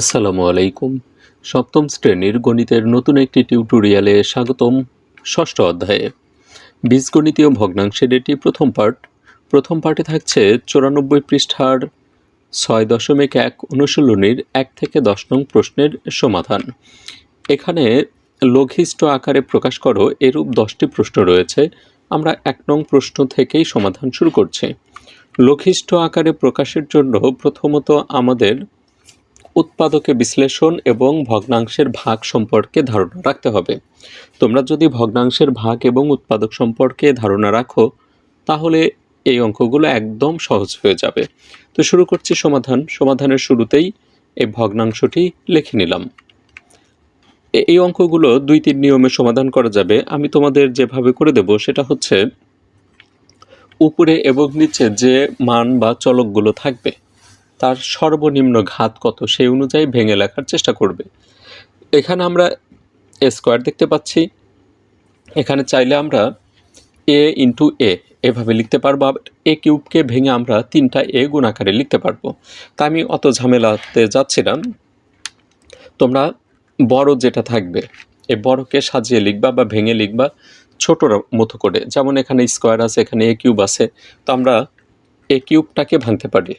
আসসালামু আলাইকুম। সপ্তম শ্রেণির গণিতের নতুন একটি টিউটোরিয়ালে স্বাগতম ষষ্ঠ অধ্যায়ে। বীজগণিতীয় ভগ্নাংশের এটি প্রথম পার্ট প্রথম পার্টে থাকছে চুরানব্বই পৃষ্ঠার ছয় দশমিক এক অনুশীলনীর এক থেকে দশ নং প্রশ্নের সমাধান। এখানে লঘিষ্ঠ আকারে প্রকাশ করো, এরূপ দশটি প্রশ্ন রয়েছে। আমরা এক নং প্রশ্ন থেকেই সমাধান শুরু করছি। লঘিষ্ঠ আকারে প্রকাশের জন্য প্রথমত আমাদের উৎপাদকে বিশ্লেষণ এবং ভগ্নাংশের ভাগ সম্পর্কে ধারণা রাখতে হবে। তোমরা যদি ভগ্নাংশের ভাগ এবং উৎপাদক সম্পর্কে ধারণা রাখো, তাহলে এই অঙ্কগুলো একদম সহজ হয়ে যাবে। তো শুরু করছি সমাধান। সমাধানের শুরুতেই এই ভগ্নাংশটি লিখে নিলাম। এই অঙ্কগুলো দুই তিন নিয়মে সমাধান করা যাবে। আমি তোমাদের যেভাবে করে দেব সেটা হচ্ছে, উপরে এবং নিচে যে মান বা চলকগুলো থাকবে তার সর্বনিম্ন ঘাত কত সেই অনুযায়ী ভেঙে লেখার চেষ্টা করবে। এখানে আমরা এ স্কোয়ার দেখতে পাচ্ছি। এখানে চাইলে আমরা এ ইন্টু এ এভাবে লিখতে পারব, আবার এ কিউবকে ভেঙে আমরা তিনটা এ গুণ আকারে লিখতে পারব। তা আমি অত ঝামেলাতে যাচ্ছিলাম তোমরা বড় যেটা থাকবে এ বড়কে সাজিয়ে লিখবা বা ভেঙে লিখবা ছোটোর মতো করে। যেমন এখানে স্কোয়ার আছে, এখানে এ কিউব আছে। তো আমরা এ কিউবটাকে ভাঙতে পারি।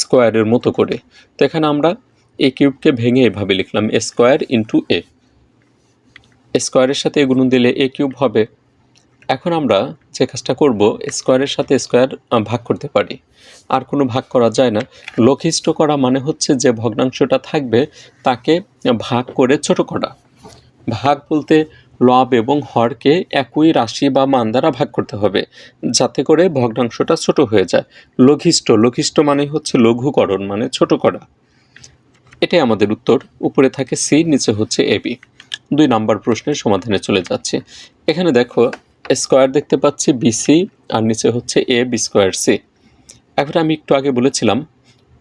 স্কোয়ারের মতো করে। তো এখানে আমরা এ কিউবকে ভেঙে এভাবে লিখলাম স্কোয়ার ইন্টু এ স্কোয়ারের সাথে গুণন দিলে এ কিউব হবে। এখন আমরা যে কাজটা করব স্কোয়ারের সাথে স্কোয়ার ভাগ করতে পারি। আর কোনো ভাগ করা যায় না। লঘিষ্ঠ করা মানে হচ্ছে যে ভগ্নাংশটা থাকবে, তাকে ভাগ করে ছোট করা। ভাগ বলতে লব এবং হরকে একই রাশি বা মান দ্বারা ভাগ করতে হবে, যাতে করে ভগ্নাংশটা ছোট হয়ে যায়। লঘিষ্ঠ লঘিষ্ঠ মানে হচ্ছে লঘুকরণ মানে ছোট করা। এটাই আমাদের উত্তর। উপরে থাকে সি, নিচে হচ্ছে এবি দুই নাম্বার প্রশ্নের সমাধানে চলে যাচ্ছে। এখানে দেখো স্কোয়ার দেখতে পাচ্ছি বিসি আর নিচে হচ্ছে এ, বি স্কোয়ার, সি। এখন আমি একটু আগে বলেছিলাম,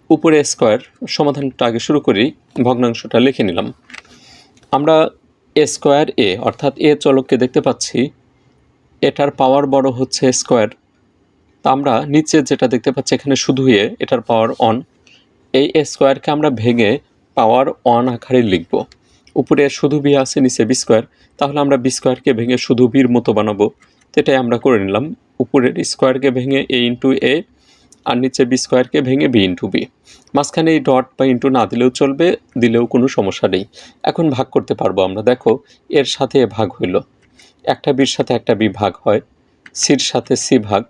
উপরে স্কোয়ার সমাধানটা আগে শুরু করি, ভগ্নাংশটা লিখে নিলাম। আমরা স্কোয়ার এ, অর্থাৎ এ চলককে দেখতে পাচ্ছি, এটার পাওয়ার বড় হচ্ছে স্কোয়ার। তা আমরা নিচে যেটা দেখতে পাচ্ছি এখানে শুধু এ, এটার পাওয়ার অন এই এ স্কোয়ারকে আমরা ভেঙে পাওয়ার অন আকারে লিখব। উপরে শুধু বি আছে, নিচে বি স্কোয়ার। তাহলে আমরা বি স্কোয়ারকে ভেঙে শুধু বির মতো বানাবো। তো এটাই আমরা করে নিলাম। উপরের স্কোয়ারকে ভেঙে এ ইন্টু এ আর নিচে বি স্কোয়ারকে ভেঙে বি ইন্টু বি মাঝখানে এই ডট বা ইন্টু না দিলেও চলবে, দিলেও কোনো সমস্যা নেই। এখন ভাগ করতে পারব আমরা। দেখো, এর সাথে এ ভাগ হইল। একটা বির সাথে একটা বি ভাগ হয় সির সাথে সি ভাগ।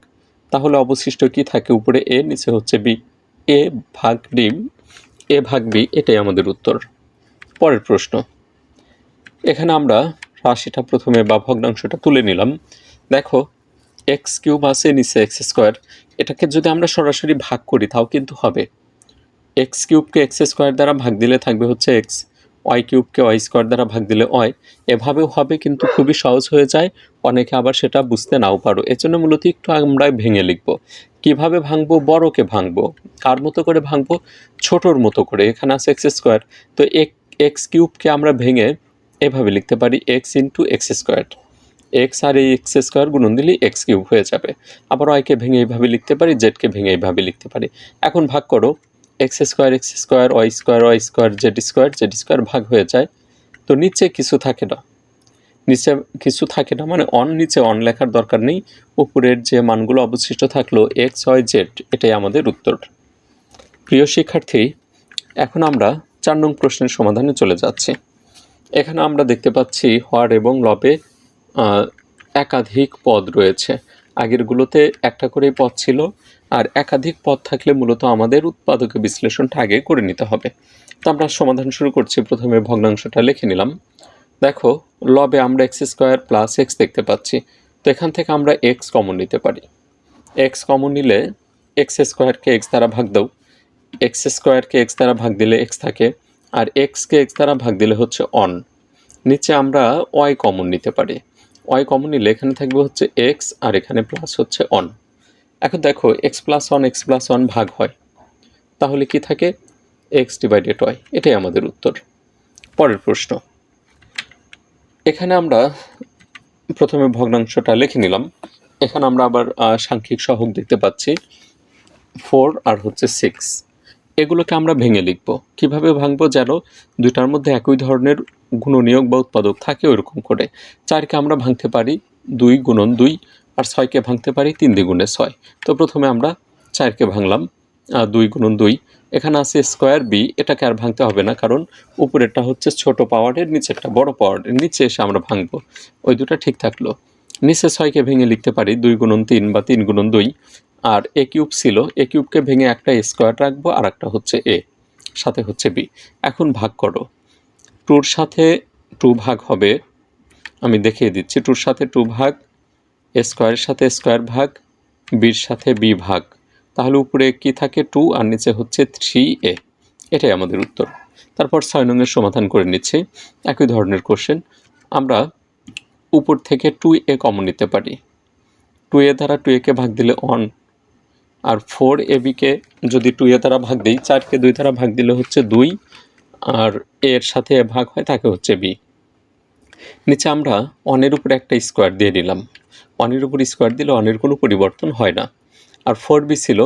তাহলে অবশিষ্ট কি থাকে উপরে? এ নিচে হচ্ছে বি এ ভাগ ডি এ ভাগ বি এটাই আমাদের উত্তর। পরের প্রশ্ন। এখানে আমরা রাশিটা প্রথমে বা ভগ্নাংশটা তুলে নিলাম। দেখো এক্স কিউব আছে নিচে এক্স স্কোয়ার এটাকে যদি আমরা সরাসরি ভাগ করি, তাও কিন্তু হবে। এক্স কিউবকে এক্স স্কোয়ার দ্বারা ভাগ দিলে থাকবে হচ্ছে এক্স ওয়াই কিউবকে ওয়াই স্কোয়ার দ্বারা ভাগ দিলে ওয়াই এভাবেও হবে, কিন্তু খুবই সহজ হয়ে যায়। অনেকে আবার সেটা বুঝতে নাও পারো। এজন্য মূলত একটু আমরা ভেঙে লিখব। কীভাবে ভাঙবো? বড়কে ভাঙবো। কার মতো করে ভাঙবো? ছোটোর মতো করে। এখানে আছে এক্স স্কোয়ার। তো এক এক্স কিউবকে আমরা ভেঙে এভাবে লিখতে পারি x into x square. X আর এই এক্স স্কোয়ার গুণন দিলেই এক্স কিউব হয়ে যাবে। আবার ওয়াইকে ভেঙে এইভাবে লিখতে পারি জেডকে ভেঙে এইভাবে লিখতে পারি। এখন ভাগ করো। X square x square y square y square z square z square ভাগ হয়ে যায়। তো নিচে কিছু থাকে না। নিচে কিছু থাকে না মানে অন নিচে অন লেখার দরকার নেই। উপরের যে মানগুলো অবশিষ্ট থাকল এক্স ওয়াই জেড এটাই আমাদের উত্তর। প্রিয় শিক্ষার্থী, এখন আমরা চার নং প্রশ্নের সমাধানে চলে যাচ্ছি। এখানে আমরা দেখতে পাচ্ছি হর এবং লবে একাধিক পদ রয়েছে। আগেরগুলোতে একটা করেই পদ ছিল, আর একাধিক পদ থাকলে মূলত আমাদের উৎপাদকে বিশ্লেষণটা আগে করে নিতে হবে। তো আমরা সমাধান শুরু করছি, প্রথমে ভগ্নাংশটা লিখে নিলাম। দেখো, লবে আমরা এক্স স্কোয়ার প্লাস এক্স দেখতে পাচ্ছি। তো এখান থেকে আমরা এক্স কমন নিতে পারি। এক্স কমন নিলে এক্স স্কোয়ারকে এক্স দ্বারা ভাগ দাও। এক্স স্কোয়ারকে এক্স দ্বারা ভাগ দিলে এক্স থাকে, আর এক্সকে এক্স দ্বারা ভাগ দিলে হচ্ছে অন। নিচে আমরা ওয়াই কমন নিতে পারি। ওয়াই কমন নিলে এখানে থাকবে হচ্ছে এক্স আর এখানে প্লাস হচ্ছে অন এখন দেখো x plus one x plus one ভাগ হয়। তাহলে কি থাকে? এক্স ডিভাইডেড ওয়াই এটাই আমাদের উত্তর। পরের প্রশ্ন। এখানে আমরা প্রথমে ভগ্নাংশটা লিখে নিলাম। এখানে আমরা আবার সাংখ্যিক সহগ দেখতে পাচ্ছি। ফোর আর হচ্ছে সিক্স এগুলোকে আমরা ভেঙে লিখব। কীভাবে ভাঙবো যেন দুইটার মধ্যে একই ধরনের গুণনীয়ক বা উৎপাদক থাকে ওইরকম করে। চারকে আমরা ভাঙতে পারি দুই গুণন দুই আর ছয়কে ভাঙতে পারি তিন দ্বিগুণে ছয়। তো প্রথমে আমরা চারকে ভাঙলাম দুই গুণন দুই। এখানে আছে স্কোয়ার বি, এটাকে আর ভাঙতে হবে না কারণ উপরেরটা হচ্ছে ছোট পাওয়ারের নিচেরটা বড় পাওয়ারের নিচে এসে আমরা ভাঙবো। ওই দুটো ঠিক থাকল। নিচে ছয়কে ভেঙে লিখতে পারি দুই গুণন তিন বা তিন গুণন দুই। আর এ কিউব ছিল, এ কিউবকে ভেঙে একটা স্কোয়ার রাখব আর একটা হচ্ছে এ, সাথে হচ্ছে বি। এখন ভাগ করো। টুর সাথে টু ভাগ হবে, আমি দেখিয়ে দিচ্ছি, টুর সাথে টু ভাগ স্কোয়ারের সাথে স্কোয়ার ভাগ, বির সাথে বি ভাগ। তাহলে উপরে কি থাকে? টু, আর নিচে হচ্ছে থ্রি এ। এটাই আমাদের উত্তর। তারপর ছয় নঙের সমাধান করে নিচ্ছি। একই ধরনের কোশ্চেন আমরা উপর থেকে টু এ কমন নিতে পারি। টু এ দ্বারা টু একে ভাগ দিলে অন আর ফোর এ বিকে যদি টু এ দ্বারা ভাগ দিই চারকে দুই দ্বারা ভাগ দিলে হচ্ছে দুই আর এর সাথে এ ভাগ হয়, তাকে হচ্ছে বি নিচে আমরা অনের উপরে একটা স্কোয়ার দিয়ে দিলাম। অনের উপর স্কোয়ার দিলে অনের কোনো পরিবর্তন হয় না। আর ফোর বি ছিল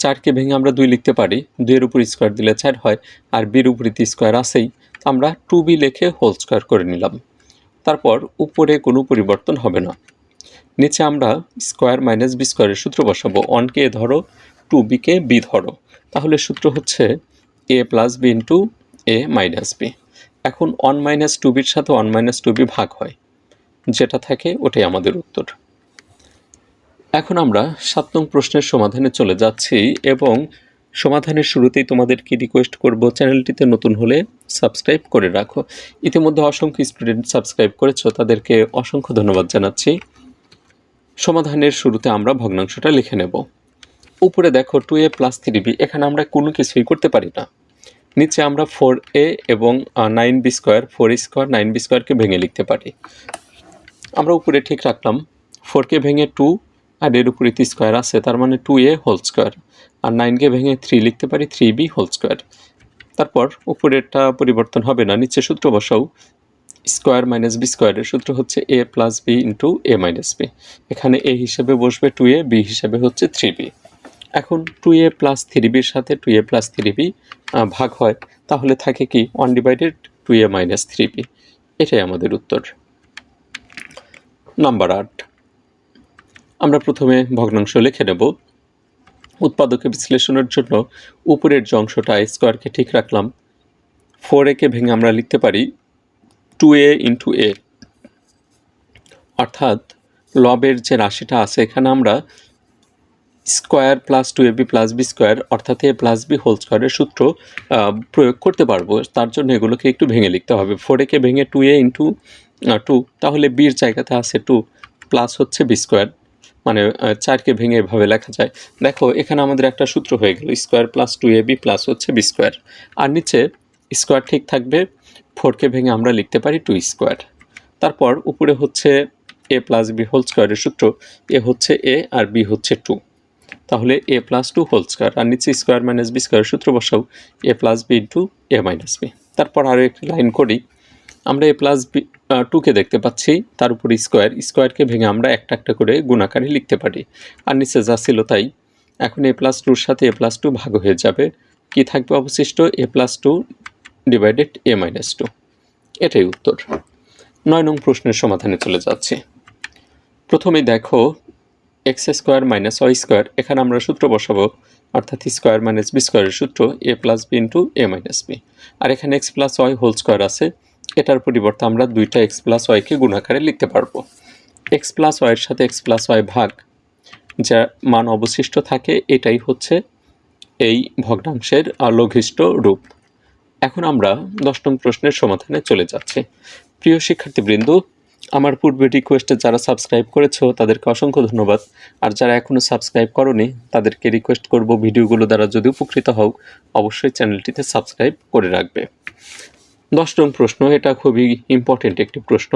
চারকে ভেঙে আমরা দুই লিখতে পারি। দুইয়ের উপর স্কোয়ার দিলে চার হয়, আর বির উপরে স্কোয়ার আসেই আমরা টু বি লিখে হোল স্কোয়ার করে নিলাম। তারপর উপরে কোনো পরিবর্তন হবে না। নিচে আমরা স্কোয়ার মাইনাস বি স্কোয়ারের সূত্র বসাবো। অনকে এ ধরো টু বিকে বি ধরো। তাহলে সূত্র হচ্ছে a plus b into a minus b এখন অন মাইনাস টু বির সাথে ওয়ান মাইনাস টু বি ভাগ হয়। যেটা থাকে ওটাই আমাদের উত্তর। এখন আমরা সাত নং প্রশ্নের সমাধানে চলে যাচ্ছি এবং সমাধানের শুরুতেই তোমাদের কি রিকোয়েস্ট করব, চ্যানেলটিতে নতুন হলে সাবস্ক্রাইব করে রাখো। ইতিমধ্যে অসংখ্য স্টুডেন্ট সাবস্ক্রাইব করেছ, তাদেরকে অসংখ্য ধন্যবাদ জানাচ্ছি। সমাধানের শুরুতে আমরা ভগ্নাংশটা লিখে নেব। উপরে দেখো two a plus three b এখানে আমরা কোনো কিছুই করতে পারি না। নিচে আমরা ফোর এ এবং nine b square four square nine b স্কোয়ারকে ভেঙে লিখতে পারি। আমরা উপরে ঠিক রাখলাম ফোরকে ভেঙে টু আর এর উপরে স্কোয়ার আছে, তার মানে টু এ হোল স্কোয়ার আর নাইনকে ভেঙে থ্রি লিখতে পারি থ্রি বি হোল স্কোয়ার তারপর উপরেরটা পরিবর্তন হবে না, নিচে সূত্র বসাও। স্কোয়ার মাইনাস বি স্কোয়ারের সূত্র হচ্ছে a plus b into a minus b এখানে এ হিসেবে বসবে টু এ বি হিসেবে হচ্ছে থ্রি বি এখন টু এ প্লাস থ্রি বির সাথে two a plus three b ভাগ হয়, তাহলে থাকে কি? One divided two a minus three b এটাই আমাদের উত্তর। নাম্বার আট আমরা প্রথমে ভগ্নাংশ লিখে নেব। উৎপাদকে বিশ্লেষণের জন্য উপরের যে অংশটা স্কোয়ারকে ঠিক রাখলাম। ফোর একে ভেঙে আমরা লিখতে পারি টু এ ইন্টু এ অর্থাৎ লবের যে রাশিটা আছে, এখানে আমরা square plus two a b plus b square অর্থাৎ এ প্লাস বি হোল স্কোয়ারের সূত্র প্রয়োগ করতে পারব। তার জন্য এগুলোকে একটু ভেঙে লিখতে হবে। ফোর একে ভেঙে টু এ ইন্টু টু তাহলে বির জায়গাতে আছে টু প্লাস হচ্ছে বি স্কোয়ার মানে চারকে ভেঙে এভাবে লেখা যায়। দেখো, এখানে আমাদের একটা সূত্র হয়ে গেল, square plus two a b plus হচ্ছে বি স্কোয়ার। আর নিচে স্কোয়ার ঠিক থাকবে, ফোরকে ভেঙে আমরা লিখতে পারি টু স্কোয়ার। তারপর উপরে হচ্ছে এ প্লাস বি হোল স্কোয়ারের সূত্র, এ হচ্ছে এ আর বি হচ্ছে টু। তাহলে a plus two whole square, আর নিচে স্কোয়ার মাইনাস বি স্কোয়ারের সূত্র বসাও, a plus b into a minus b. তারপর আরও একটি লাইন করি আমরা এ প্লাস বি টুকে দেখতে পাচ্ছি। তার উপর স্কোয়ার স্কোয়ারকে ভেঙে আমরা একটা একটা করে গুণাকারে লিখতে পারি। আর নিচে যা ছিল তাই। এখন এ প্লাস টুর সাথে এ প্লাস টু ভাগ হয়ে যাবে। কি থাকবে অবশিষ্ট? A plus two divided a minus two এটাই উত্তর। নয় নং প্রশ্নের সমাধানে চলে যাচ্ছে। প্রথমে দেখো x square minus y square এখানে আমরা সূত্র বসাবো। অর্থাৎ স্কোয়ার মাইনাস বি স্কোয়ারের সূত্র a plus b into a minus b আর এখানে x plus y whole square আছে। এটার পরিবর্তে আমরা দুইটা এক্স প্লাস ওয়াইকে গুণাকারে লিখতে পারব। এক্স প্লাস ওয়াইয়ের সাথে এক্স প্লাস ওয়াই ভাগ যা মান অবশিষ্ট থাকে এটাই হচ্ছে এই ভগ্নাংশের আহ, লঘিষ্ঠ রূপ। এখন আমরা দশ নং প্রশ্নের সমাধানে চলে যাচ্ছি। প্রিয় শিক্ষার্থীবৃন্দ আমার পূর্বে রিকোয়েস্টে যারা সাবস্ক্রাইব করেছ তাদেরকে অসংখ্য ধন্যবাদ। আর যারা এখনও সাবস্ক্রাইব করনি তাদেরকে রিকোয়েস্ট করব ভিডিওগুলো দ্বারা যদি উপকৃত হও অবশ্যই চ্যানেলটিতে সাবস্ক্রাইব করে রাখবে। দশ নং প্রশ্ন, এটা খুবই ইম্পর্টেন্ট একটি প্রশ্ন।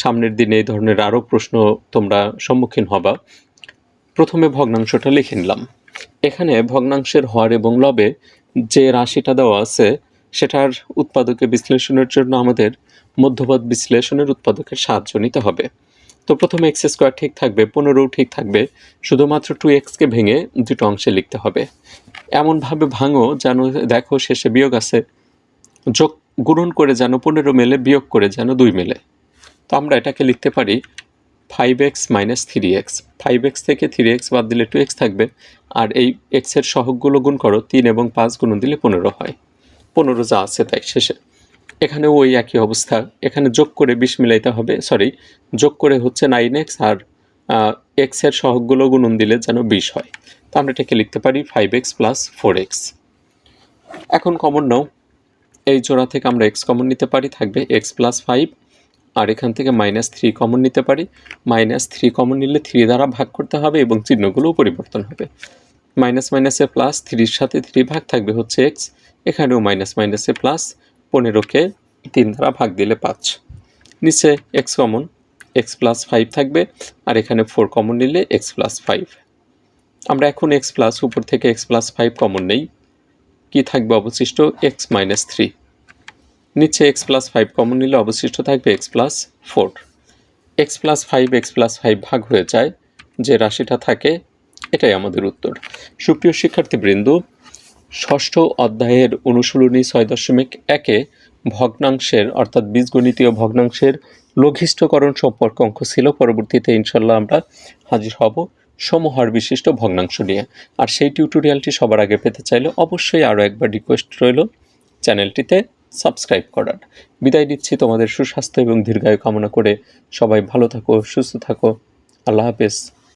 সামনের দিনে এই ধরনের আরও প্রশ্ন তোমরা সম্মুখীন হবা। প্রথমে ভগ্নাংশটা লিখে নিলাম। এখানে ভগ্নাংশের হর এবং লবে যে রাশিটা দেওয়া আছে, সেটার উৎপাদকে বিশ্লেষণের জন্য আমাদের মধ্যপদ বিশ্লেষণের উৎপাদকের সাহায্য নিতে হবে। তো প্রথমে এক্স স্কোয়ার ঠিক থাকবে পনেরোও ঠিক থাকবে, শুধুমাত্র টু এক্সকে ভেঙে দুটো অংশে লিখতে হবে। এমনভাবে ভাঙো যেন দেখো শেষে বিয়োগ আছে। যোগ গুণন করে যেন পনেরো মেলে বিয়োগ করে যেন দুই মেলে। তো আমরা এটাকে লিখতে পারি five x minus three x five x থেকে থ্রি এক্স বাদ দিলে টু এক্স থাকবে, আর এই এক্সের সহগগুলো গুণ করো, তিন এবং পাঁচ গুণ দিলে পনেরো হয়। পনেরো যা আছে তাই শেষে। এখানেও ওই একই অবস্থা। এখানে যোগ করে বিশ মিলাইতে হবে সরি যোগ করে হচ্ছে নাইন এক্স আর এক্সের সহগগুলো গুণন দিলে যেন বিশ হয়। তো আমরা এটাকে লিখতে পারি five x plus four x এখন কমন নাও। এই জোড়া থেকে আমরা এক্স কমন নিতে পারি, থাকবে এক্স প্লাস ফাইভ আর এখান থেকে মাইনাস থ্রি কমন নিতে পারি। মাইনাস থ্রি কমন নিলে থ্রি দ্বারা ভাগ করতে হবে এবং চিহ্নগুলোও পরিবর্তন হবে। মাইনাস মাইনাসে প্লাস থ্রির সাথে থ্রি ভাগ থাকবে হচ্ছে এক্স এখানেও মাইনাস মাইনাসে প্লাস পনেরোকে তিন দ্বারা ভাগ দিলে পাঁচ। নিচে x common x plus five থাকবে, আর এখানে ফোর কমন নিলে এক্স প্লাস ফাইভ আমরা এখন এক্স প্লাস উপর থেকে এক্স প্লাস ফাইভ কমন নেই। কি থাকবে অবশিষ্ট? এক্স মাইনাস থ্রি নিচে এক্স প্লাস ফাইভ কমন নিলে অবশিষ্ট থাকবে x plus four x plus five x plus five ভাগ হয়ে যায়, যে রাশিটা থাকে, এটাই আমাদের উত্তর। সুপ্রিয় শিক্ষার্থীবৃন্দ, ষষ্ঠ অধ্যায়ের অনুশীলনী ছয় দশমিক একে ভগ্নাংশের, অর্থাৎ বীজগণিতীয় ভগ্নাংশের লঘিষ্ঠকরণ সম্পর্ক অঙ্ক ছিল, পরবর্তীতে ইনশাল্লাহ আমরা হাজির হব সমহার বিশিষ্ট ভগ্নাংশ নিয়ে। আর সেই টিউটোরিয়ালটি সবার আগে পেতে চাইলে অবশ্যই আরও একবার রিকোয়েস্ট রইল চ্যানেলটিতে। সাবস্ক্রাইব করার। বিদায় দিচ্ছি তোমাদের সুস্বাস্থ্য এবং দীর্ঘায়ু কামনা করে। সবাই ভালো থাকো, সুস্থ থাকো। আল্লাহ হাফেজ।